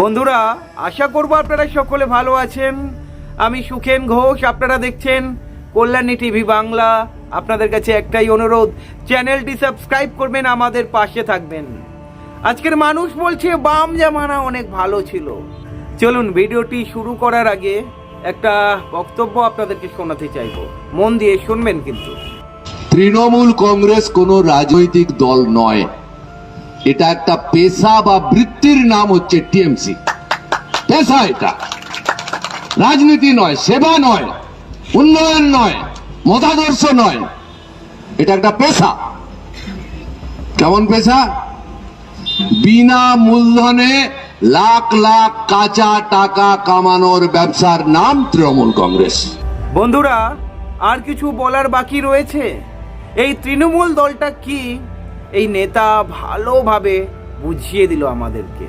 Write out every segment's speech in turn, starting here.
বন্ধুরা, আশা করব আপনারা সকলে ভালো আছেন। আমি সুখেন ঘোষ, আপনারা দেখছেন কল্যাণী টিভি বাংলা। আপনাদের কাছে একটাই অনুরোধ, চ্যানেলটি সাবস্ক্রাইব করবেন, আমাদের পাশে থাকবেন। আজকের মানুষ বলছে, বাম জামানা অনেক ভালো ছিল। চলুন, ভিডিওটি শুরু করার আগে একটা বক্তব্য আপনাদেরকে শোনাতে চাইব। মন দিয়ে শুনবেন কিন্তু। তৃণমূল কংগ্রেস কোনো রাজনৈতিক দল নয়। এটা একটা পেশা বা বৃত্তির নাম হচ্ছে টিএমসি। পেশা এটা। রাজনীতি নয়, সেবা নয়, উন্নয়ন নয়, মতাদর্শ নয়। এটা একটা পেশা। কেমন পেশা? বিনা মূলধনে লাখ লাখ কাঁচা টাকা কামানোর ব্যবসার নাম তৃণমূল কংগ্রেস। বন্ধুরা, আর কিছু বলার বাকি রয়েছে? এই তৃণমূল দলটা কি এই নেতা ভালোভাবে বুঝিয়ে দিল আমাদেরকে।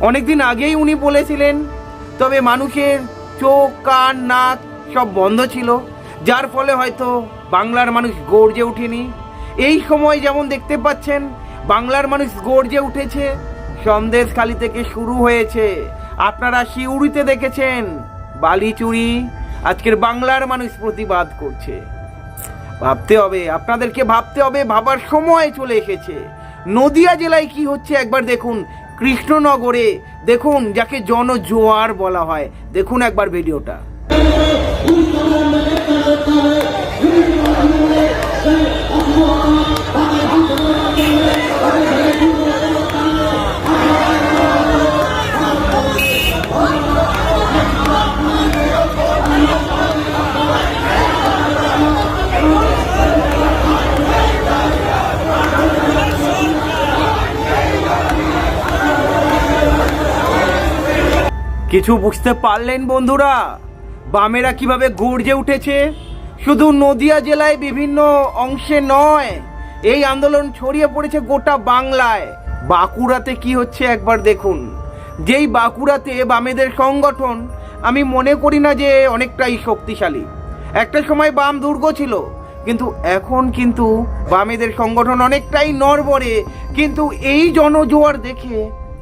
অনেকদিন আগেই উনি বলেছিলেন, তবে মানুষের চোখ, কান, নাক সব বন্ধ ছিল। যার ফলে হয়তো বাংলার মানুষ গর্জে ওঠেনি। এই সময় যেমন দেখতে পাচ্ছেন, বাংলার মানুষ গর্জে উঠেছে। সন্দেশখালি থেকে শুরু হয়েছে। আপনারা শিউড়িতে দেখেছেন, বালিচুরি, আজকের বাংলার মানুষ প্রতিবাদ করছে। ভাবতে হবে, আপনাদেরকে ভাবতে হবে, ভাবার সময় চলে এসেছে। নদিয়া জেলায় কি হচ্ছে একবার দেখুন, কৃষ্ণনগরে দেখুন, যাকে জনজোয়ার বলা হয়। দেখুন একবার ভিডিওটা। কিছু বুঝতে পারলেন বন্ধুরা? বামেরা কীভাবে গর্জে উঠেছে? শুধু নদিয়া জেলায় বিভিন্ন অংশে নয়, এই আন্দোলন ছড়িয়ে পড়েছে গোটা বাংলায়। বাঁকুড়াতে কি হচ্ছে একবার দেখুন। যেই বাঁকুড়াতে বামেদের সংগঠন, আমি মনে করি না যে অনেকটাই শক্তিশালী। একটা সময় বাম দুর্গ ছিল, কিন্তু এখন কিন্তু বামেদের সংগঠন অনেকটাই নড়বড়ে। কিন্তু এই জনজোয়ার দেখে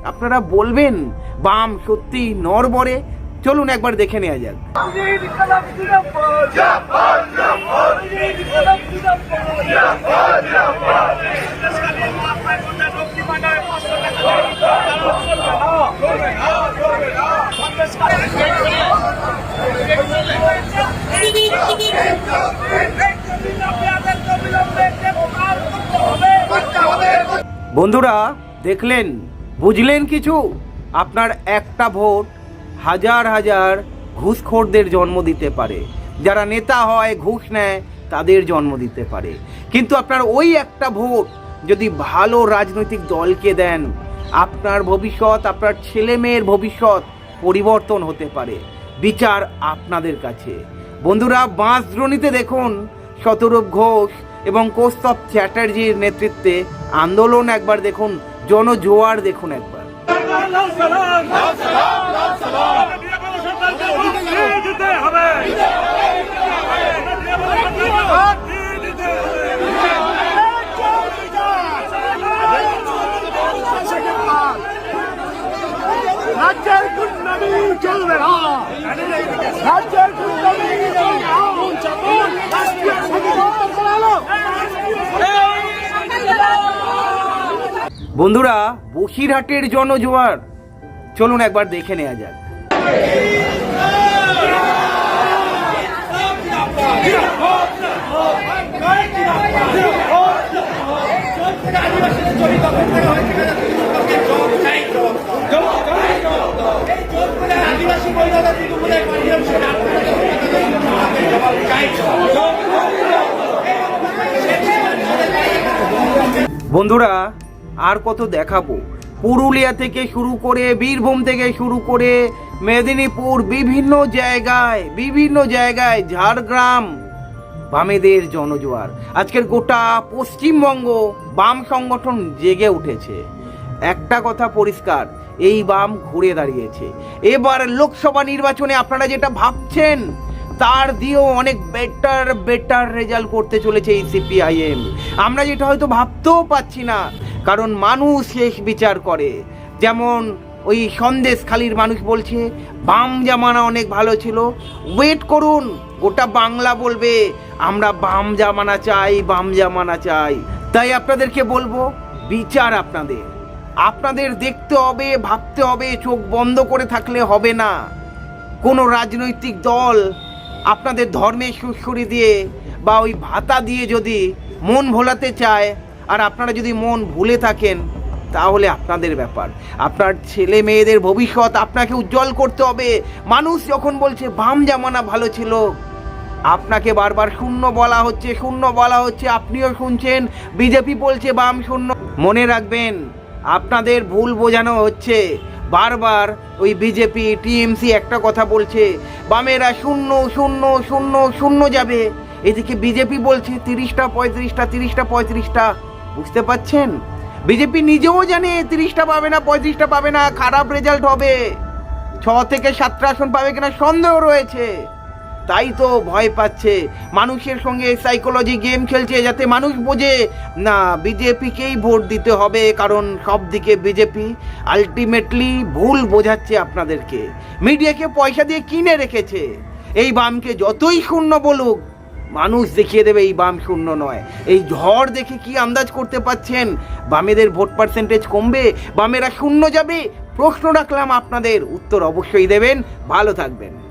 আপনারা বলবেন বাম সত্যি নর নরবরে চলুন একবার দেখে নেওয়া যাক। বন্ধুরা দেখলেন বুঝলেন কিছু? আপনার একটা ভোট হাজার হাজার ঘুষখোরদের জন্ম দিতে পারে। যারা নেতা হয়, ঘুষ নেয়, তাদের জন্ম দিতে পারে। কিন্তু আপনার ওই একটা ভোট যদি ভালো রাজনৈতিক দলকে দেন, আপনার ভবিষ্যৎ, আপনার ছেলে মেয়ের ভবিষ্যৎ পরিবর্তন হতে পারে। বিচার আপনাদের কাছে। বন্ধুরা, বাঁশদ্রোণীতে দেখুন, শতরূপ ঘোষ এবং কৌস্তব চ্যাটার্জির নেতৃত্বে আন্দোলন একবার দেখুন জনজোয়ার দেখুন একবার। রাজ্যের চলবে রাজ্যের চলবে রাষ্ট্রীয় সংবিধান চালালো বন্ধুরা বসিরহাটের জনজোয়ার। চলুন একবার দেখে নেওয়া যাক। বন্ধুরা আর কত দেখাবো? পুরুলিয়া থেকে শুরু করে বীরভূম থেকে শুরু করে মেদিনীপুর, বিভিন্ন জায়গায় বিভিন্ন জায়গায়, ঝাড়গ্রাম, বামেদের জনজোয়ার। আজকের গোটা পশ্চিমবঙ্গ বাম সংগঠন জেগে উঠেছে। একটা কথা পরিষ্কার, এই বাম ঘুরে দাঁড়িয়েছে। এবার লোকসভা নির্বাচনে আপনারা যেটা ভাবছেন, তার দিয়েও অনেক বেটার বেটার রেজাল্ট করতে চলেছে এই সিপিআইএম আমরা যেটা হয়তো ভাবতেও পাচ্ছি না কারণ মানুষ শেষ বিচার করে। যেমন ওই সন্দেশ খালির মানুষ বলছে, বাম জামানা অনেক ভালো ছিল ওয়েট করুন, গোটা বাংলা বলবে, আমরা বাম জামানা চাই, বাম জামানা চাই। তাই আপনাদেরকে বলব, বিচার আপনাদের। আপনাদের দেখতে হবে, ভাবতে হবে, চোখ বন্ধ করে থাকলে হবে না। কোনো রাজনৈতিক দল আপনাদের ধর্মের সুশ্রী দিয়ে বা ওই ভাতা দিয়ে যদি মন ভোলাতে চায় আর আপনারা যদি মন ভুলে থাকেন, তাহলে আপনাদের ব্যাপার। আপনার ছেলে মেয়েদের ভবিষ্যৎ আপনাকে উজ্জ্বল করতে হবে। মানুষ যখন বলছে, বাম জামানা ভালো ছিল, আপনাকে বারবার শূন্য বলা হচ্ছে, শূন্য বলা হচ্ছে। আপনিও শুনছেন, বিজেপি বলছে বাম শূন্য। মনে রাখবেন, আপনাদের ভুল বোঝানো হচ্ছে। বারবার ওই বিজেপি, টিএমসি একটা কথা বলছে, বামেরা শূন্য শূন্য শূন্য শূন্য যাবে। এদিকে বিজেপি বলছে, তিরিশটা, পঁয়ত্রিশটা তিরিশটা, পঁয়ত্রিশটা। বুঝতে পাচ্ছেন বিজেপি নিজেও জানে তিরিশটা পাবে না, পঁয়ত্রিশটা পাবে না, খারাপ রেজাল্ট হবে। ছ থেকে সাতটা আসন পাবে কিনা সন্দেহ রয়েছে। তাই তো ভয় পাচ্ছে। মানুষের সঙ্গে সাইকোলজি গেম খেলছে যাতে মানুষ বোঝে, না, বিজেপিকেই ভোট দিতে হবে, কারণ সব দিকে বিজেপি আলটিমেটলি ভুল বোঝাচ্ছে আপনাদেরকে। মিডিয়াকে পয়সা দিয়ে কিনে রেখেছে। এই বামকে যতই শূন্য বলুক মানুষ দেখিয়ে দেবে এই বাম শূন্য নয়। এই ঝড় দেখে কি আন্দাজ করতে পাচ্ছেন বামেদের ভোট পার্সেন্টেজ কমবে? বামেরা শূন্য যাবে? প্রশ্ন রাখলাম আপনাদের। উত্তর অবশ্যই দেবেন। ভালো থাকবেন।